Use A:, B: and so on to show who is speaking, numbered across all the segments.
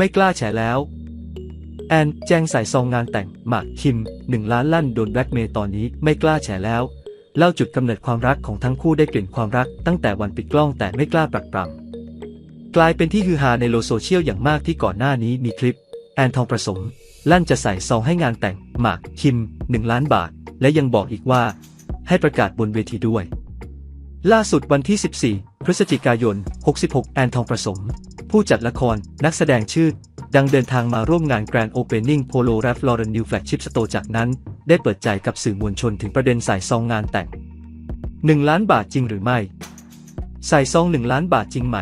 A: ไม่กล้าแฉแล้ว แอนแจงใส่ซองงานแต่งหมากคิมหนึ่งล้านลั่นโดนแบล็กเมย์ตอนนี้ไม่กล้าแฉแล้วเล่าจุดกำเนิดความรักของทั้งคู่ได้กลิ่นความรักตั้งแต่วันปิดกล้องแต่ไม่กล้าปรักปรำกลายเป็นที่ฮือฮาในโลโซเชียลอย่างมากที่ก่อนหน้านี้มีคลิป แอนทองประสมลั่นจะใส่ซองให้งานแต่งหมากคิมหนึ่งล้านบาท และยังบอกอีกว่า ให้ประกาศบนเวทีด้วย ล่าสุดวันที่ 14 พฤศจิกายน 66 แอนทองประสม ผู้จัดละครนักแสดงชื่อ ดังเดินทางมาร่วมงาน Grand Opening Polo Ralph Lauren New Flagship Store จากนั้น ได้เปิดใจกับสื่อมวลชนถึงประเด็นใส่ซองงานแต่ง 1 ล้านบาทจริงหรือไม่ใส่ซอง 1 ล้านบาทจริงไหม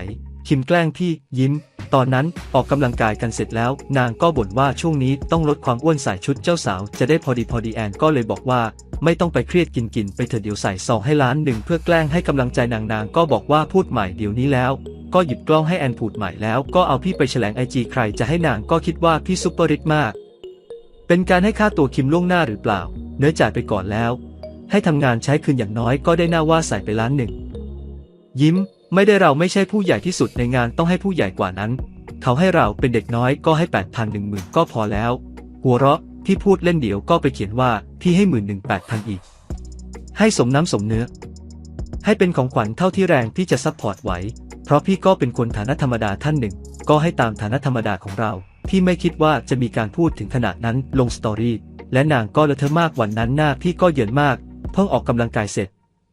A: คิมแกล้งพี่ยิ้ม ตอนนั้นออกกำลังกายกันเสร็จแล้ว นางก็บ่นว่าช่วงนี้ต้องลดความอ้วนใส่ชุดเจ้าสาว จะได้พอดีพอดีแอนก็เลยบอกว่าไม่ต้องไปเครียดกินกินไปเถอะเดี๋ยวใส่ซองให้ล้านหนึ่งเพื่อแกล้งให้กำลังใจนางนางก็บอกว่าพูดใหม่เดี๋ยวนี้แล้ว ก็หยิบกล้องให้แอนพูดใหม่แล้วก็เอาพี่ไปแฉลงไอจีใครจะให้นางก็คิดว่าพี่ซุปเปอร์ริทมาก เป็นการให้ค่าตัวคิมล่วงหน้าหรือเปล่า เนื้อจ่ายไปก่อนแล้ว ให้ทำงานใช้คืนอย่างน้อยก็ได้หน้าว่าใส่ไปล้านหนึ่ง ยิ้ม ไม่ได้เราไม่ใช่ผู้ใหญ่ที่สุดในงานต้องให้ผู้ใหญ่กว่านั้น เขาให้เราเป็นเด็กน้อยก็ให้แปดพันหนึ่งหมื่นก็พอแล้ว หัวเราะที่พูดเล่นเดี๋ยวก็ไปเขียนว่าพี่ให้หมื่นหนึ่งแปดพันอีก ให้สมน้ำสมเนื้อ ให้เป็นของขวัญเท่าที่แรงที่จะซัพพอร์ตไหว เพราะพี่ก็เป็นคนฐานะธรรมดาท่านหนึ่ง ก็ให้ตามฐานะธรรมดาของเราพี่ไม่คิดว่าจะมีการพูดถึงขนาดนั้นลงสตอรี่ และนางก็เลอะเทอะมากวันนั้นหน้าพี่ก็เยินมาก เพิ่งออกกำลังกายเสร็จ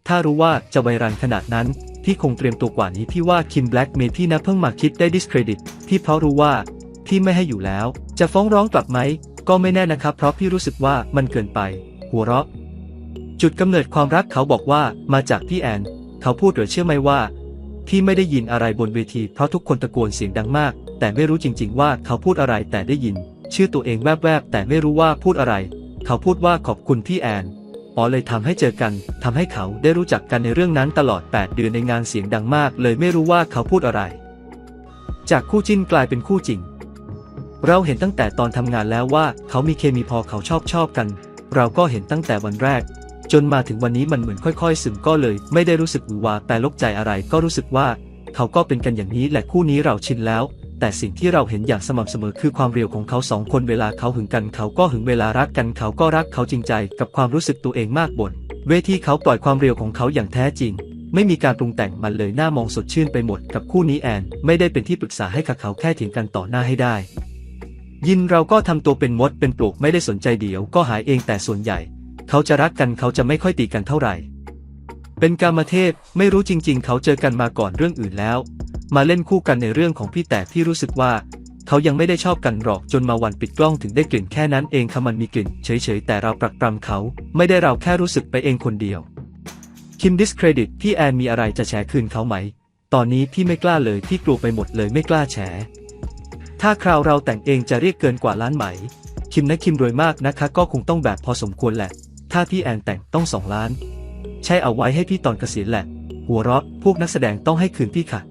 A: ถ้ารู้ว่าจะไวรันขนาดนั้น พี่คงเตรียมตัวกว่านี้พี่ว่าคิมแบล็กเมย์พี่นะเพิ่งมาคิดได้ดิสเครดิตพี่เพราะรู้ว่าพี่ไม่ให้อยู่แล้ว จะฟ้องร้องกลับไหม ก็ไม่แน่นะครับ เพราะพี่รู้สึกว่ามันเกินไป หัวเราะ จุดกำเนิดความรักเขาบอกว่ามาจากพี่แอน เขาพูดหรือเชื่อไหมว่า พี่ไม่ได้ยินอะไรบนเวทีเพราะทุกคนตะโกนเสียงดังมาก แต่ไม่รู้จริง ๆ ว่าเขาพูดอะไรแต่ได้ยิน ชื่อตัวเองแวบๆแต่ไม่รู้ว่าพูดอะไร เขาพูดว่าขอบคุณพี่แอนอ๋อเลยทำให้เจอกันทำให้เขาได้รู้จักกันในเรื่องนั้นตลอด 8 เดือนในงานเสียงดังมาก เลยไม่รู้ว่าเขาพูดอะไร จากคู่จิ้นกลายเป็นคู่จริง เราเห็นตั้งแต่ตอนทำงานแล้วว่าเขามีเคมีพอเขาชอบชอบกัน เราก็เห็นตั้งแต่วันแรก จนมาถึงวันนี้มันเหมือนค่อยๆ ซึมก็เลย ไม่ได้รู้สึกหวือหวาแต่ลกใจอะไรก็รู้สึกว่า เขาก็เป็นกันอย่างนี้และคู่นี้เราชินแล้ว แต่สิ่งที่เราเห็นอย่างสม่ำเสมอคือความเรียวของเขาสองคนเวลาเขาหึงกันเขาก็หึงเวลารักกันเขาก็รักเขาจริงใจกับความรู้สึกตัวเองมากบน เวทีเขาปล่อยความเรียวของเขาอย่างแท้จริง ไม่มีการปรุงแต่งมันเลยหน้ามองสดชื่นไปหมดกับคู่นี้แอนไม่ได้เป็นที่ปรึกษาให้กับเขาแค่เถียงกันต่อหน้าให้ได้ ยินเราก็ทำตัวเป็นมดเป็นปลวกไม่ได้สนใจเดี๋ยวก็หายเองแต่ส่วนใหญ่ เขาจะรักกันเขาจะไม่ค่อยตีกันเท่าไหร่ เป็นกามเทพไม่รู้จริง ๆ เขาเจอกันมาก่อนเรื่องอื่นแล้ว มาเล่นคู่กันในเรื่องของพี่แต่พี่รู้สึกว่า เขายังไม่ได้ชอบกันหรอกจนมาวันปิดกล้องถึงได้กลิ่นแค่นั้นเองค่ะมันมีกลิ่น เฉยๆแต่เราปรักปรำเขา ไม่ได้เราแค่รู้สึกไปเองคนเดียวคิมดิสเครดิตพี่แอนมีอะไรจะแฉคืนเขาไหม ตอนนี้พี่ไม่กล้าเลยพี่กลัวไปหมดเลยไม่กล้าแฉถ้าคราวเราแต่งเองจะเรียกเกินกว่าล้านไหม คิมนะคิมรวยมากนะคะ ก็คงต้องแบบพอสมควรแหละ ถ้าพี่แอนแต่งต้องสองล้าน ใช่เอาไว้ให้พี่ตอนเกษียณแหละ หัวเราะพวกนักแสดงต้องให้คืนพี่ค่ะ